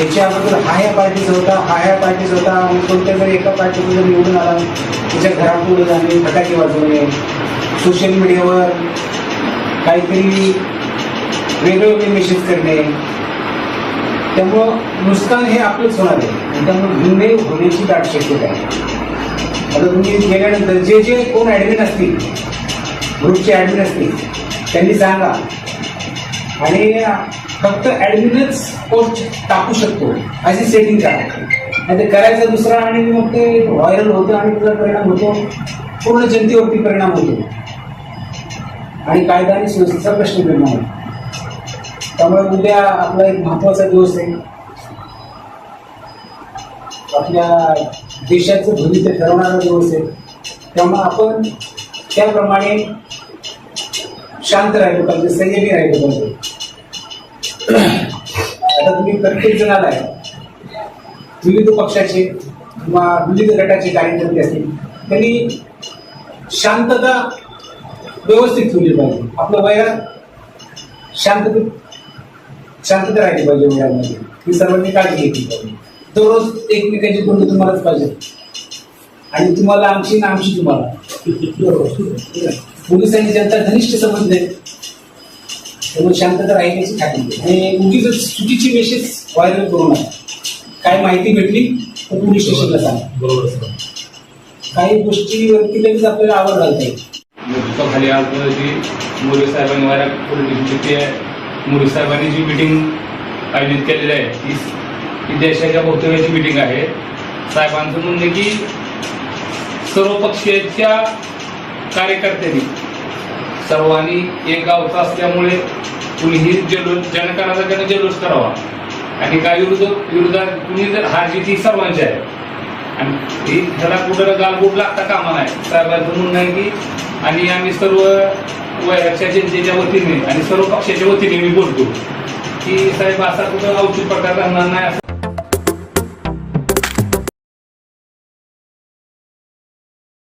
याच्या अगोदर हा या पार्टीचा होता हा या पार्टीचा होता. कोणत्या जरी एका पार्टीतून जर निवडून आला त्याच्या घरापुढे जाणे फटाके वाजवणे सोशल मीडियावर काहीतरी वेगळे वेगळे मेसेज करणे. त्यामुळं नुकसान हे आपलंच होणार आहे. त्यामुळे गुन्हे होण्याची दाट शक्यता आहे. आता तुम्ही गेल्यानंतर जे जे कोण ॲडमिन असतील ग्रुपचे ॲडमिन असतील त्यांनी सांगा. आणि फक्त ॲडमिनच पोस्ट टाकू शकतो अशी सेटिंग करा नाही ते करायचं दुसरा आणि मग ते व्हायरल होतं आणि त्याचा परिणाम होतो. पूर्ण जनतेवरती परिणाम होतो. आणि कायदा आणि सुव्यवस्थेचा प्रश्न निर्माण होतो. त्यामुळे उद्या आपला एक महत्त्वाचा दिवस आहे. आपल्या देशाचं भविष्य ठरवणारा दिवस आहे. त्यामुळे आपण त्याप्रमाणे शांत राहिलो पाहिजे संयमी राहिलो पाहिजे. आता तुम्ही प्रत्येक जणाला आहे विविध पक्षाचे किंवा विविध गटाचे कार्यकर्ते असतील त्यांनी शांतता व्यवस्थित ठेवली पाहिजे. आपलं वयात शांतता शांतता राहिली पाहिजे वयामध्ये ही सर्वांनी काळजी घेतली पाहिजे. दररोज एकमेकांची तोंड तुम्हालाच पाहिजे. आणि तुम्हाला आमची ना आमची तुम्हाला. पोलिसांनी ज्यांचा घनिष्ठ संबंध आहे त्यामुळे शांतता राहिल्याची खात्री. आणि उगीच चुकीची मेसेज व्हायरल करू नका काय माहिती भेटली तर पोलीस स्टेशनला सांगा. बरोबर सर काही गोष्टीवरती लगेच आपल्याला आवड घालता येईल नेतृत्वाखाली आज जी मोरे साहेबांनी वाऱ्या पोलिटिक्सची ती आहे. मोरे साहेबांनी जी मिटिंग आयोजित केलेली आहे ती ही देशाच्या भवितव्याची मिटिंग आहे. साहेबांचं म्हणणं की सर्व पक्षाच्या कार्यकर्त्यांनी सर्वांनी एक गावचा असल्यामुळे कुणीही जल्लोष जनकाराचा त्याने जल्लोष करावा. आणि काय विरुद्ध विरोधात कुणी जर हारजी ती सर्वांची आहे. आणि ही त्याला कुठं गालबोट लागता कामा नाही. साहेबांचं म्हणणं आहे की आणि आम्ही सर्व वयाच्या जनतेच्या वतीने आणि सर्व पक्षाच्या वतीने मी बोलतो की साहेब असा कुठं औचित प्रकार राहणार नाही असं